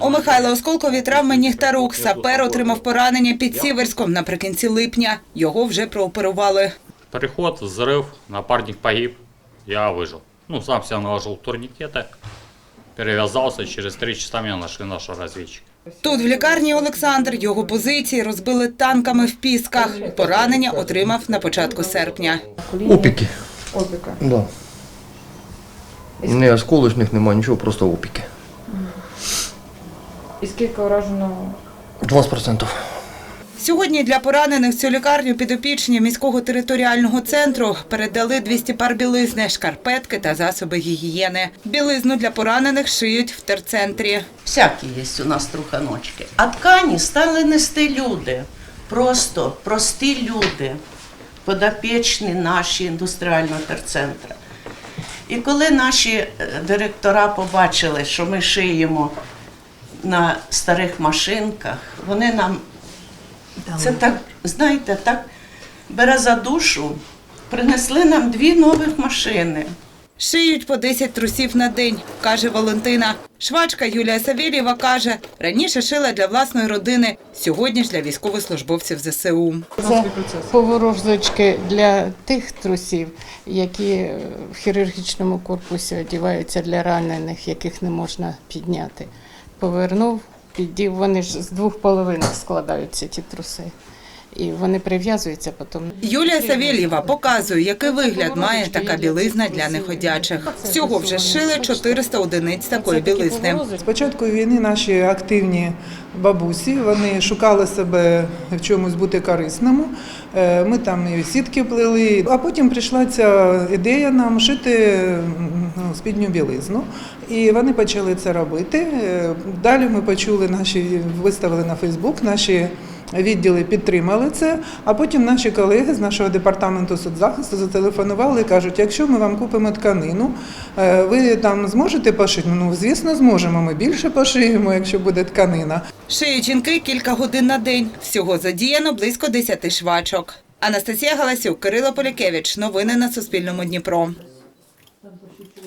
У Михайла Осколкові травми ніг та рук. Сапер отримав поранення під Сіверськом наприкінці липня. Його вже прооперували. Переход, взрыв, напарник погиб, я выжил. Ну, сам себя наложил турникеты, перевязался, через три часа меня нашли наши разведчики. Тут в лікарні Олександр його позиції розбили танками в пісках. Поранення отримав на початку серпня. Опіки. Опіка. Да. Не осколочних немає, нічого, просто опіки. І скільки уражено? 20%. Сьогодні для поранених цю лікарню підопічні міського територіального центру передали 200 пар білизни, шкарпетки та засоби гігієни. Білизну для поранених шиють в терцентрі. Всякі є у нас труханочки. А ткані стали нести люди. Просто прості люди, подопічні наші індустріального терцентру. І коли наші е, директора побачили, що ми шиємо на старих машинках, вони нам це так, знаєте, так бере за душу, принесли нам дві нових машини. Шиють по 10 трусів на день, каже Валентина. Швачка Юлія Савєлєва каже, раніше шила для власної родини, сьогодні ж для військовослужбовців ЗСУ. Це поворожнички для тих трусів, які в хірургічному корпусі одягаються для ранених, яких не можна підняти. Повернув, піддів. Вони ж з двох половинок складаються ті труси. І вони прив'язуються потім. Юлія Савєлєва показує, який вигляд має така білизна для неходячих. Всього вже шили 400 одиниць такої білизни. З початку війни наші активні бабусі вони шукали себе в чомусь бути корисному. Е, Ми там і сітки плели, а потім прийшла ця ідея нам шити ну, спідню білизну. І вони почали це робити. Е, Далі ми почули наші виставили на Фейсбук наші. Відділи підтримали це, а потім наші колеги з нашого департаменту соцзахисту зателефонували і кажуть, якщо ми вам купимо тканину, е, ви там зможете пошити? Ну, звісно, зможемо. Ми більше пошиємо, якщо буде тканина. Шиють жінки кілька годин на день. Всього задіяно близько 10 швачок. Анастасія Галасюк, Кирило Полякевич. Новини на Суспільному Дніпро.